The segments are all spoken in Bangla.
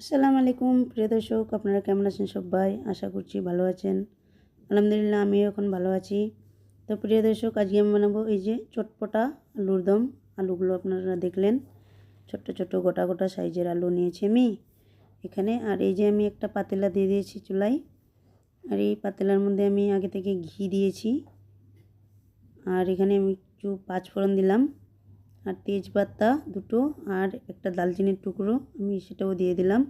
আসসালামু আলাইকুম, প্রিয় দর্শক, আপনারা কেমন আছেন সবাই? আশা করছি ভালো আছেন। আলহামদুলিল্লাহ, আমিও এখন ভালো আছি। তো প্রিয় দর্শক, আজকে আমি বানাবো এই যে চটপটা আলুর দম। আলুগুলো আপনারা দেখলেন, ছোট্ট ছোট্ট গোটা গোটা সাইজের আলু নিয়েছি আমি। এখানে, আর এই যে আমি একটা পাতিলা দিয়ে দিয়েছি চুলাই আর এই পাতিলার মধ্যে আমি আগে থেকে ঘি দিয়েছি। আর এখানে আমি একটু পাঁচফোড়ন দিলাম। আর তেজপাতা দুটো আর একটা দালচিনির টুকরো আমি সেটাও দিয়ে দিলাম।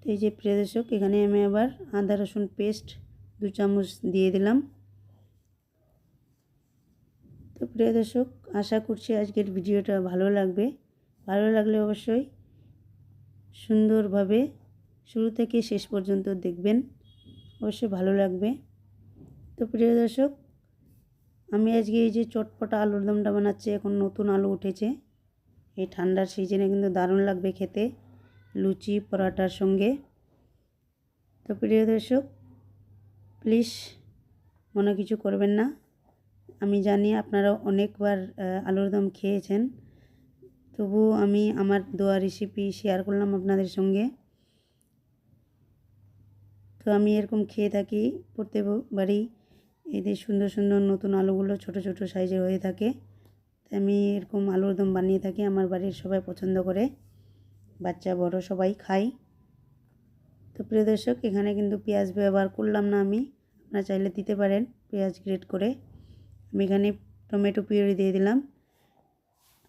তো এই যে প্রিয় দর্শক, এখানে আমি আবার আদা রসুন পেস্ট দু চামচ দিয়ে দিলাম। তো প্রিয় দর্শক, আশা করছি আজকের ভিডিওটা ভালো লাগবে। ভালো লাগলে অবশ্যই সুন্দরভাবে শুরু থেকে শেষ পর্যন্ত দেখবেন। অবশ্যই ভালো লাগবে। তো প্রিয় দর্শক আমি আজকে এই যে চটপটা আলুর দমটা বানাচ্ছি, এখন নতুন আলু উঠেছে। এই ঠান্ডার সিজনে কিন্তু দারুণ লাগবে খেতে, লুচি, পরোটার সঙ্গে। তো প্রিয় দর্শক, প্লিজ মনে কিছু করবেন না। আমি জানি আপনারা অনেকবার আলুর দম খেয়েছেন। তবু আমি আমার দোয়া রেসিপি শেয়ার করলাম আপনাদের সঙ্গে। তো আমি এরকম খেয়ে থাকি প্রত্যেকবারই এদের সুন্দর সুন্দর নতুন আলুগুলো ছোট ছোট সাইজের হয়ে থাকে আমি এরকম আলুর দম বানিয়ে থাকি, আমার বাড়ির সবাই পছন্দ করে, বাচ্চা, বড় সবাই খাই তো প্রিয় দর্শক, এখানে কিন্তু পেঁয়াজ ব্যবহার করলাম না আমি, আপনারা চাইলে দিতে পারেন পেঁয়াজ গ্রেট করে। আমি এখানে টমেটো পিউরি দিয়ে দিলাম,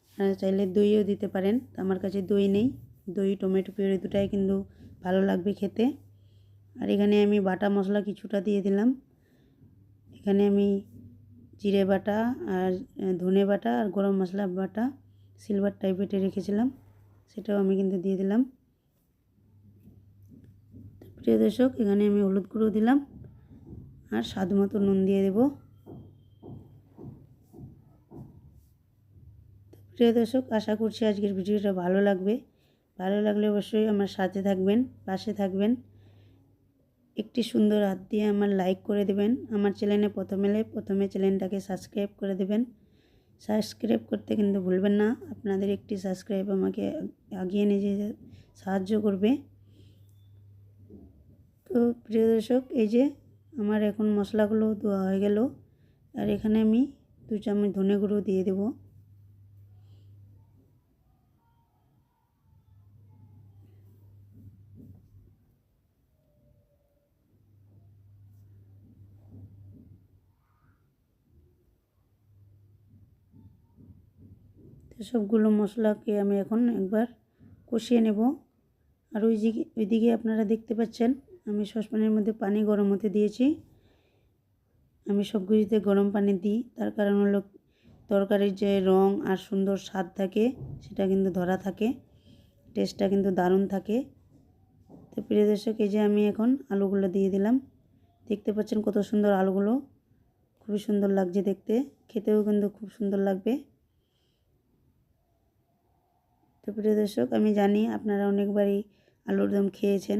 আপনারা চাইলে দইও দিতে পারেন আমার কাছে দই নেই, দই, টমেটো পিউরি দুটাই কিন্তু ভালো লাগবে খেতে। আর এখানে আমি বাটা মশলা কিছুটা দিয়ে দিলাম। এখানে আমি জিরে বাটা আর ধনে বাটা আর গরম মশলা বাটা সিলভার টাইপেটে রেখেছিলাম। সেটাও আমি কিন্তু দিয়ে দিলাম। প্রিয় দর্শক, এখানে আমি হলুদ গুঁড়ো দিলাম আর স্বাদ মতো নুন দিয়ে দেব। প্রিয় দর্শক, আশা করছি আজকের ভিডিওটা ভালো লাগবে। ভালো লাগলে অবশ্যই আমার সাথে থাকবেন, পাশে থাকবেন। একটি সুন্দর হাত দিয়ে আমার লাইক করে দেবেন। আমার চ্যানেলে প্রথম এলে প্রথমে চ্যানেলটাকে সাবস্ক্রাইব করে দেবেন। সাবস্ক্রাইব করতে কিন্তু ভুলবেন না। আপনাদের একটি সাবস্ক্রাইব আমাকে আগিয়ে নিয়ে সাহায্য করবে। তো প্রিয় দর্শক, এই যে আমার এখন মশলাগুলো ধোয়া হয়ে গেল। আর এখানে আমি দু চামচ ধনে গুঁড়ো দিয়ে দেবো। সবগুলো মশলাকে আমি এখন একবার কষিয়ে নেব। আর ওই দিকে ওইদিকে আপনারা দেখতে পাচ্ছেন, আমি সসপ্যানের মধ্যে পানি গরম হতে দিয়েছি। আমি সবগুলিতে গরম পানি দিই, তার কারণ হলো তরকারির যে রং আর সুন্দর স্বাদ থাকে, সেটা কিন্তু ধরা থাকে টেস্টটা কিন্তু দারুণ থাকে। তো প্রিয় দর্শক, এই যে আমি এখন আলুগুলো দিয়ে দিলাম। দেখতে পাচ্ছেন কত সুন্দর আলুগুলো, খুবই সুন্দর লাগছে দেখতে, খেতেও কিন্তু খুব সুন্দর লাগবে। তো প্রিয় দর্শক, আমি জানি আপনারা অনেকবারই আলুর দম খেয়েছেন।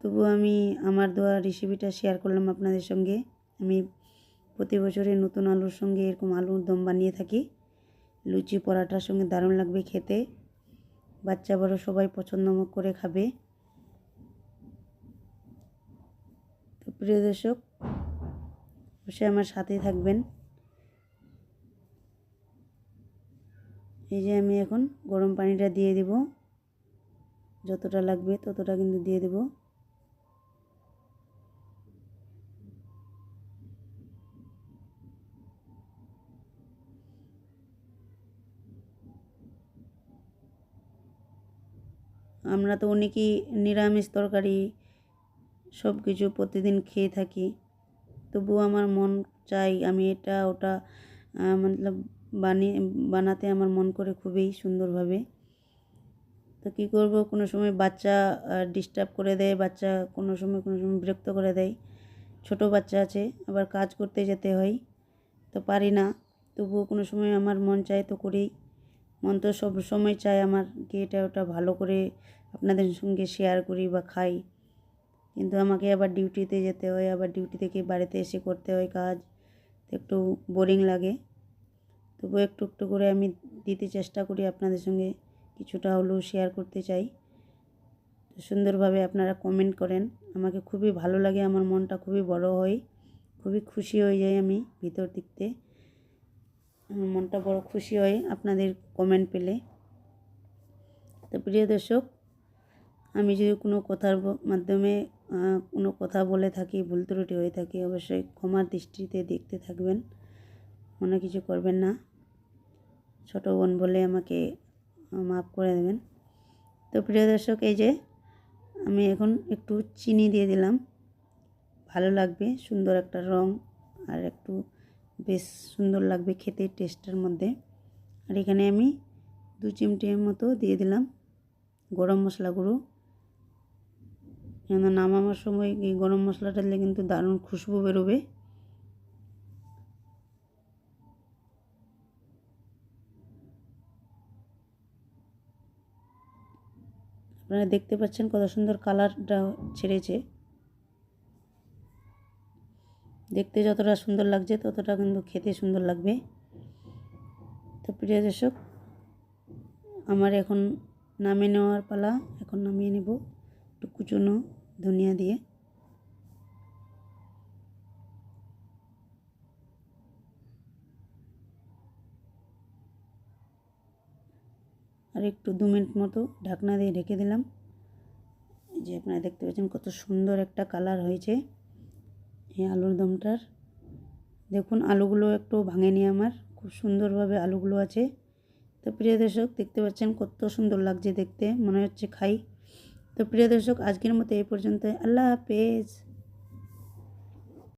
তবু আমি আমার দেওয়া রেসিপিটা শেয়ার করলাম আপনাদের সঙ্গে। আমি প্রতি বছরে নতুন আলুর সঙ্গে এরকম আলুর দম বানিয়ে থাকি। লুচি পরাটার সঙ্গে দারুণ লাগবে খেতে। বাচ্চা বড় সবাই পছন্দ করে খাবে। তো প্রিয় দর্শক, অবশ্যই আমার সাথেই থাকবেন। এই যে আমি এখন গরম পানিটা দিয়ে দেব। যতটা লাগবে ততটা কিন্তু দিয়ে দেব। আমরা তো অনেকেই নিরামিষ তরকারি সব কিছু প্রতিদিন খেয়ে থাকি। তবুও আমার মন চাই আমি এটা ওটা মতলব বানিয়ে বানাতে আমার মন করে খুবই সুন্দরভাবে। তো কী করব? কোনো সময় বাচ্চা ডিস্টার্ব করে দেয়, বাচ্চা কোনো সময় কোনো সময় বিরক্ত করে দেয়। ছোট বাচ্চা আছে, আবার কাজ করতে যেতে হয়, তো পারি না। তবুও কোনো সময় আমার মন চায় তো করেই মন তো সব সময় চায় আমার কি এটা ওটা ভালো করে আপনাদের সঙ্গে শেয়ার করি বা খাই। কিন্তু আমাকে আবার ডিউটিতে যেতে হয়, আবার ডিউটি থেকে বাড়িতে এসে করতে হয় কাজ। একটু বোরিং লাগে। তবু একটু একটু করে আমি দিতে চেষ্টা করি আপনাদের সঙ্গে কিছুটা হলেও শেয়ার করতে চাই। সুন্দরভাবে আপনারা কমেন্ট করেন। আমাকে খুবই ভালো লাগে, আমার মনটা খুবই বড় হয়। খুবই খুশি হয়ে যাই আমি ভিতর দিকতে। মনটা বড় খুশি হয় আপনাদের কমেন্ট পেলে। তো প্রিয় দর্শক, আমি যদি কোনো কথার মাধ্যমে কোনো কথা বলে থাকি, ভুল ত্রুটি হয়ে থাকি, অবশ্যই ক্ষমার দৃষ্টিতে দেখতে থাকবেন। মনে কিছু করবেন না। ছোট বোন বলে আমাকে মাফ করে দেবেন। তো প্রিয় দর্শক, এই যে আমি এখন একটু চিনি দিয়ে দিলাম। ভালো লাগবে, সুন্দর একটা রং আর একটু বেশ সুন্দর লাগবে খেতে টেস্টের মধ্যে। আর এখানে আমি দু চিমটির মতো দিয়ে দিলাম গরম মশলা গুঁড়ো। কেন নামানোর সময় এই গরম মশলাটা দিলে কিন্তু দারুণ খুশবু বেরোবে। আপনারা দেখতে পাচ্ছেন কত সুন্দর কালারটা ছেড়েছে। দেখতে যতটা সুন্দর লাগছে, ততটা কিন্তু খেতে সুন্দর লাগবে। তো প্রিয় দর্শক, আমার এখন নামিয়ে নেওয়ার পালা, এখন নামিয়ে নেব একটু কুচুনো ধনিয়া দিয়ে। আর একটু দু মিনিট মতো ঢাকনা দিয়ে ঢেকে দিলাম। যে আপনারা দেখতে পাচ্ছেন কত সুন্দর একটা কালার হয়েছে এই আলুর দমটার। দেখুন, আলুগুলো একটু ভাঙেনি আমার, খুব সুন্দরভাবে আলুগুলো আছে। তো প্রিয় দর্শক, দেখতে পাচ্ছেন কত সুন্দর লাগছে দেখতে, মনে হচ্ছে খাই। তো প্রিয় দর্শক, আজকের মতো এই পর্যন্ত আল্লাহ হাফেজ।